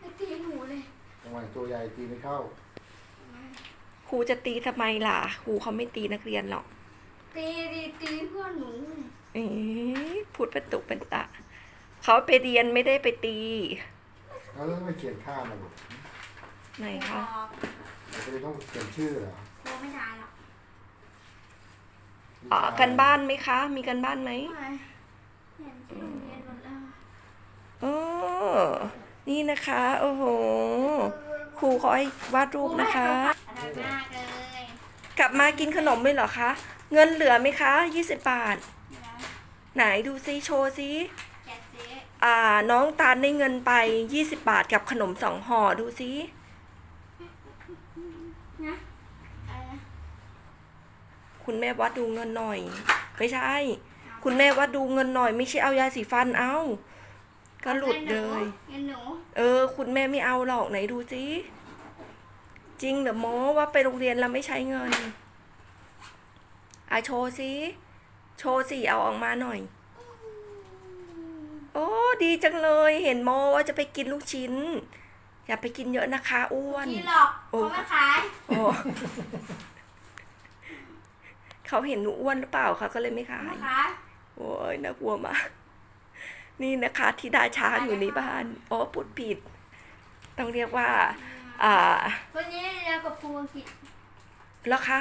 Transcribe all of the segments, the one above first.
ไม่ตีหนูเลยทำไมตัวใหญ่ตีไม่เข้า ครูจะตีทำไมล่ะ ครูเขาไม่ตีนักเรียนหรอกตีตีตีเพื่อนหนูเอ๊ะพูดเป็นตุเป็นตะ เขาไปเรียนไม่ได้ไปตีแล้วเรื่องไม่เขียนค่ามาลูกไหนบคะอกเราจะต้องเขียนชื่อเหรอโทรไม่ได้หรอกอ่ากันบ้านไหมคะ มีกันบ้านไหมไม่เห็นที่โรงเรียนหมดแล้วโอ้ นี่นะคะ โอ้โห ครูเขาให้วาดรูปนะคะ อร่อยมากเลยกลับมากินขนมไหมเหรอคะ เงินเหลือไหมคะ 20 บาทนะไหนดูซิโชว์ซิ แกะเจ๊อ่า น้องตาลได้เงินไป 20 บาทกับขนมสองห่อดูซิ นะอะไรนะคุณแม่วัดดูเงินหน่อย ไม่ใช่ คุณแม่วัดดูเงินหน่อย ไม่ใช่เอายาสีฟันเอา ก็หลุดเลยเงินหนูเออ คุณแม่ไม่เอาหรอกไหนดูซิจริงเหรือโมว่าไปโรงเรียนแล้วไม่ใช้เงินอะโชว์ซิโชว์สิเอาออกมาหน่อย โอ้ดีจังเลยเห็นโมว่าจะไปกินลูกชิ้น อย่าไปกินเยอะนะคะอ้วนที่หลอกโอ้เขาไม่ขายโอ้เขาเห็นหนูอ้วนหรือเปล่าคะก็เลยไม่ขายไม่ขายโอ้ยน่ากลัวมาก นี่นะคะ ที่ดาช้างอยู่ในบ้านอ๋อพูดผิด ต้องเรียกว่า อ่า วันนี้เรียนกับครูอังกฤษแล้วคะ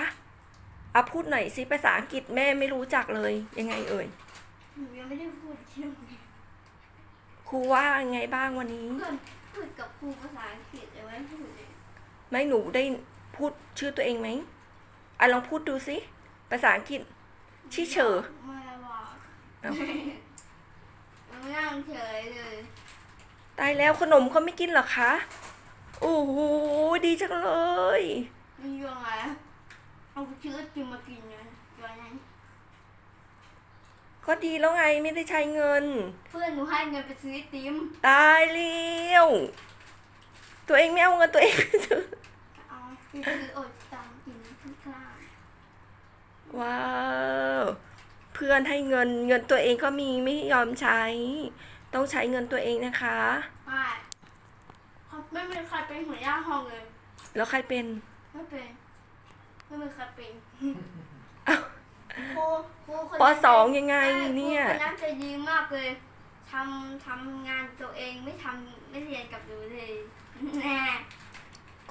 เอาพูดหน่อยสิภาษาอังกฤษแม่ไม่รู้จักเลย ยังไงเอ่ยหนูยังไม่ได้พูดที่โรงเรียนครูว่าไงบ้างวันนี้ เพื่อนพูดกับครูภาษาอังกฤษแต่ว่าไม่พูดเลยไม่หนูได้พูดชื่อตัวเองไหมอะลองพูดดูสิภาษาอังกฤษชื่อเฉอไม่บอก เอ้ามั นนั่งเฉยเลยตายแล้วขนมเขาไม่กินเหรอคะโอ้โหดีจังเลยมันยังไงเอาชื่อจิมมากินนะวันนั้นก็ดีแล้วไงไม่ได้ใช้เงิน เพื่อนหนูให้เงินไปซื้อไอติมตายเลี้ยวตัวเองไม่เอาเงินตัวเองไปซื้อเอาไปซื้ออดตังกินที่กลางว้าว เพื่อนให้เงินเงินตัวเองก็มีไม่ยอมใช้ ต้องใช้เงินตัวเองนะคะไม่เขาไม่มีใครเป็นหัวหน้าห้องเลย แล้วใครเป็น ไม่เป็นไม่มีใครเป็นอ้าวครูครูคนปนั้นสองยังไงเนี่ยครูคนนั้นใจดีมากเลยทำทำงานตัวเองไม่ทำไม่เรียนกับหนูเลยแน่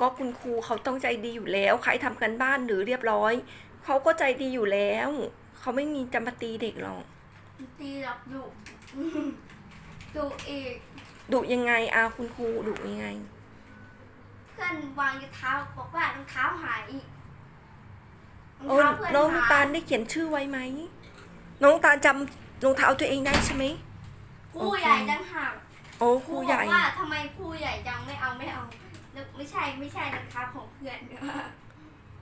ก็คุณครูเขาต้องใจดีอยู่แล้ว ใครทำกันบ้านหรือเรียบร้อย เขาก็ใจดีอยู่แล้ว เขาไม่มีจำปาตีเด็กหรอกตีหลับดุดุอีกดุยังไงอาคุณครูดุยังไง เพื่อนวางรองเท้าบอกว่ารองเท้าหายอีกรโอ้องเท้าเพื่อนน้องหายตาลได้เขียนชื่อไว้ไหม น้องตาลจำรองเท้าตัวเองได้ใช่ไหม ครูใหญ่จังหักโอ้ครูใหญ่บอกว่าทำไมครูใหญ่จังไม่เอาไม่เอาแล้วไม่ใช่ไม่ใช่รองเท้าของเพื่อน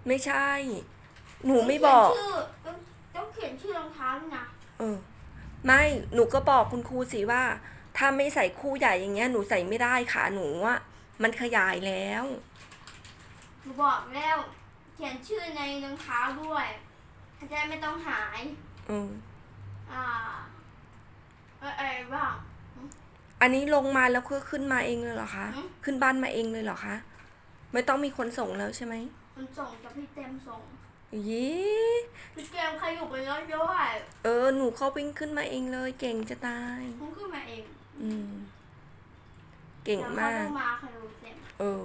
ไม่ใช่ หนูไม่บอก เขียนชื่อ ต้องต้องเขียนชื่อรองเท้าด้วยนะเออ ไม่หนูก็บอกคุณครูสิว่า ถ้าไม่ใส่คู่ใหญ่อย่างเงี้ยหนูใส่ไม่ได้ค่ะหนูอะมันขยายแล้ว หนูบอกแล้ว เขียนชื่อในรองเท้าด้วยจะได้ไม่ต้องหายเอออ่าเอออะไรบ้าง อันนี้ลงมาแล้วก็ขึ้นมาเองเลยเหรอคะ อืม ขึ้นบ้านมาเองเลยเหรอคะ ไม่ต้องมีคนส่งแล้วใช่ไหมคุณส่งกับพี่เต็มส่ง ยี่พี่เต็มใครอยู่บนรถด้วยเออ หนูเขาวิ่งขึ้นมาเองเลย เก่งจะตายคุณขึ้นมาเองอืม เก่งดี๋ยวมากเขต้องมาใครรู้เต็มเออ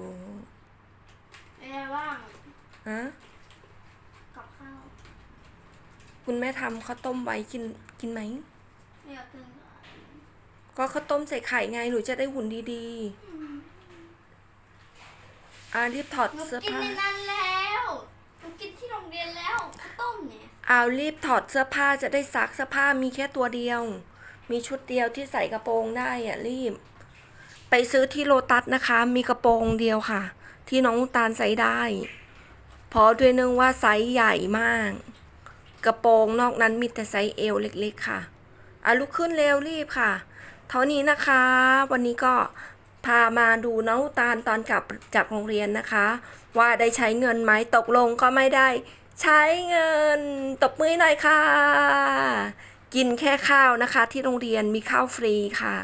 อะไรบ้างฮะ กับข้าวคุณแม่ทำข้าวต้มไว้กิน กินไหม ไม่อยากกินก็ข้าวต้มใส่ไข่ไง หนูจะได้หุ่นดีๆ อ่ารีบถอดหนูเสื้อกินผ้า ในนั้นแล้วหนูกินที่โรงเรียนแล้วข้าวต้ม เอารีบถอดเสื้อผ้าจะได้ซักเสื้อผ้ามีแค่ตัวเดียว มีชุดเดียวที่ใส่กระโปรงได้อะรีบ ไปซื้อที่โลตัสนะคะ มีกระโปรงเดียวค่ะ ที่น้องตาลใส่ได้เพราะด้วยเนื่องว่าไซส์ใหญ่มาก กระโปรงนอกนั้นมีแต่ไซส์เอวเล็กๆค่ะอะลุกขึ้นเร็วรีบค่ะ เท่านี้นะคะ วันนี้ก็พามาดูน้องตาลตอนกลับจากโรงเรียนนะคะ ว่าได้ใช้เงินไหมตกลงก็ไม่ได้ ใช้เงิน ตบมือหน่อยค่ะ กินแค่ข้าวนะคะ ที่โรงเรียนมีข้าวฟรีค่ะ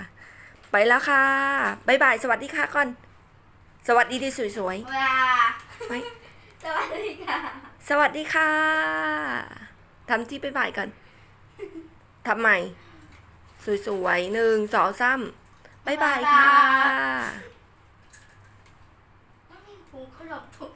ไปไปแล้วค่ะบายบายสวัสดีค่ะก่อน สวัสดีดีสวยเวลาๆไม่สวัสดีค่ะ สวัสดีค่ะทำที่บายบายกันทำใหม่ สวยๆหนึ่งสองสามบายบายค่ะผมขนมถูก